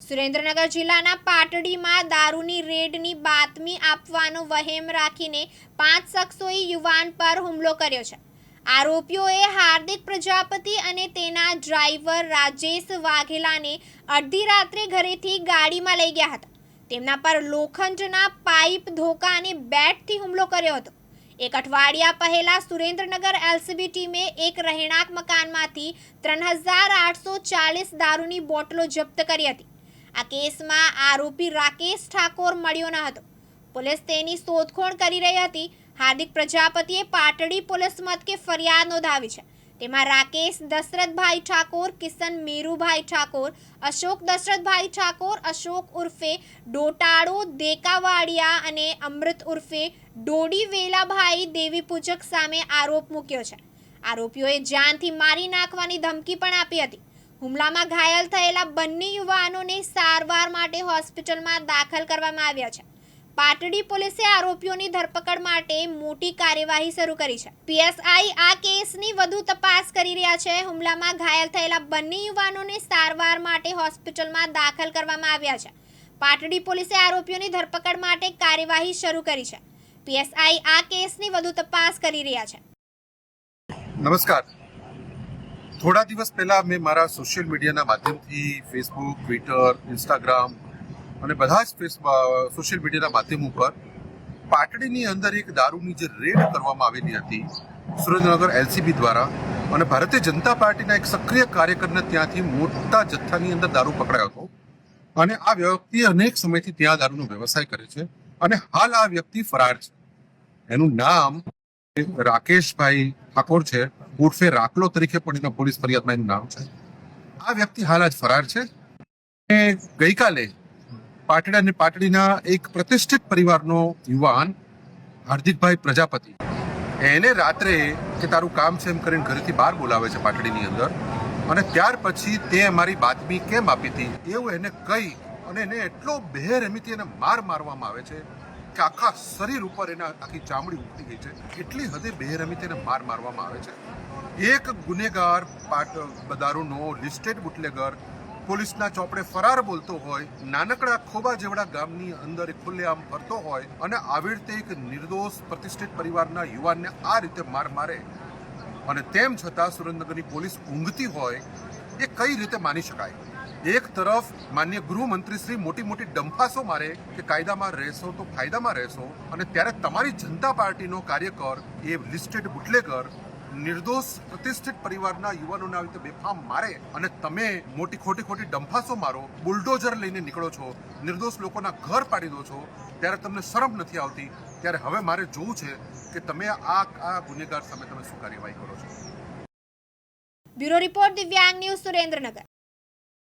સુરેન્દ્રનગર જિલ્લાના પાટડીમાં દારૂની રેડની બાતમી આપવાનો વહેમ રાખીને પાંચ શખ્સોએ યુવાન પર હુમલો કર્યો છે. આરોપીઓએ હાર્દિક પ્રજાપતિ અને તેના ડ્રાઈવર રાજેશ વાઘેલાને અડધી રાત્રે ઘરેથી ગાડીમાં લઈ ગયા હતા. તેમના પર લોખંડના પાઇપ ધોકા અને બેટથી હુમલો કર્યો હતો. એક અઠવાડિયા પહેલા સુરેન્દ્રનગર એલસીબી ટીમે એક રહેણાંક મકાનમાંથી ત્રણ હજાર આઠસો ચાલીસ દારૂની બોટલો જપ્ત કરી હતી. આ કેસમાં આરોપી રાકેશ ઠાકોર મળ્યો ન હતો. પોલીસ તેની શોધખોળ કરી રહી હતી. હાર્દિક પ્રજાપતિએ પાટડી પોલીસ મથકે ફરિયાદ નોંધાવી છે. તેમાં રાકેશ દશરથભાઈ ઠાકોર, કિશન મેરુભાઈ ઠાકોર, અશોક દશરથભાઈ ઠાકોર, અશોક ઉર્ફે ડોટાળો દેકાવાડિયા અને અમૃત ઉર્ફે ડોડી વેલાભાઈ દેવી પૂજક સામે આરોપ મૂક્યો છે. આરોપીઓએ જાનથી મારી નાખવાની ધમકી પણ આપી હતી. હુમલામાં ઘાયલ થયેલા બંને યુવાનોને સારવાર માટે હોસ્પિટલમાં દાખલ કરવામાં આવ્યા છે. પાટડી પોલીસે આરોપીઓની ધરપકડ માટે મોટી કાર્યવાહી શરૂ કરી છે. પીએસઆઈ આ કેસની વધુ તપાસ કરી રહ્યા છે. હુમલામાં ઘાયલ થયેલા બંને યુવાનોને સારવાર માટે હોસ્પિટલમાં દાખલ કરવામાં આવ્યા છે. પાટડી પોલીસે આરોપીઓની ધરપકડ માટે કાર્યવાહી શરૂ કરી છે. પીએસઆઈ આ કેસની વધુ તપાસ કરી રહ્યા છે. નમસ્કાર. થોડા દિવસ પહેલા મેં મારા સોશિયલ મીડિયાના માધ્યમથી ફેસબુક ટ્વિટર ઇન્સ્ટાગ્રામ અને બધા જ સોશિયલ મીડિયાના માધ્યમ ઉપર પાટડીની અંદર એક દારૂની જે રેડ કરવામાં આવેલી હતી સુરેન્દ્રનગર એલસીબી દ્વારા અને ભારતીય જનતા પાર્ટીના એક સક્રિય કાર્યકરને ત્યાંથી મોટા જથ્થાની અંદર દારૂ પકડાયો હતો. અને આ વ્યક્તિ અનેક સમયથી ત્યાં દારૂનો વ્યવસાય કરે છે અને હાલ આ વ્યક્તિ ફરાર છે. એનું નામ રાકેશભાઈ ઠાકોર છે, ઉર્ફે રાખલો તરીકે પણ એના પોલીસ ફરિયાદમાં એનું નામ છે. આ વ્યક્તિ હાલ આજ ફરાર છે. અને ગઈકાલે પાટડા અને પાટડીના એક પ્રતિષ્ઠિત પરિવારનો યુવાન હાર્દિકભાઈ પ્રજાપતિ, એને રાત્રે કે તારું કામ છે એમ કરીને ઘરેથી બહાર બોલાવે છે પાટડીની અંદર અને ત્યાર પછી તે અમારી બાતમી કેમ આપી હતી, એવું એને કહી અને એને એટલો બેરહેમીથી એને માર મારવામાં આવે છે કે આખા શરીર ઉપર એના આખી ચામડી ઉતરી ગઈ છે. એટલી હદે બેરમી તેને માર મારવામાં આવે છે. એક ગુનેગાર પાટ દારૂનો લિસ્ટેડ બુટલેગર પોલીસના ચોપડે ફરાર બોલતો હોય, નાનકડા ખોબા જેવડા ગામની અંદર ખુલ્લેઆમ ફરતો હોય અને આવી રીતે એક નિર્દોષ પ્રતિષ્ઠિત પરિવારના યુવાનને આ રીતે માર મારે અને તેમ છતાં સુરેન્દ્રનગરની પોલીસ ઊંઘતી હોય, એ કઈ રીતે માની શકાય? એક તરફ માન્ય ગૃહમંત્રી શ્રી મોટી મોટી ડંફાસો મારે કે કાયદામાં રહેશો તો ફાયદામાં રહેશો અને ત્યારે તમારી જનતા પાર્ટીનો કાર્યકર એ લિસ્ટેડ બુટલેગર, નિર્દોષ, પ્રતિષ્ઠિત પરિવારના યુવાનોને આવી રીતે બેફામ મારે અને તમે મોટી ખોટી ખોટી ડંફાસો મારો, બુલડોઝર લઈને નીકળો છો, નિર્દોષ લોકોના ઘર પાડી દો છો, ત્યારે તમને શરમ નથી આવતી? ત્યારે હવે મારે જોવું છે કે તમે આ આ ગુનેગાર સામે તમે શું કાર્યવાહી કરો છો? Bureau report Divyang news Surendranagar.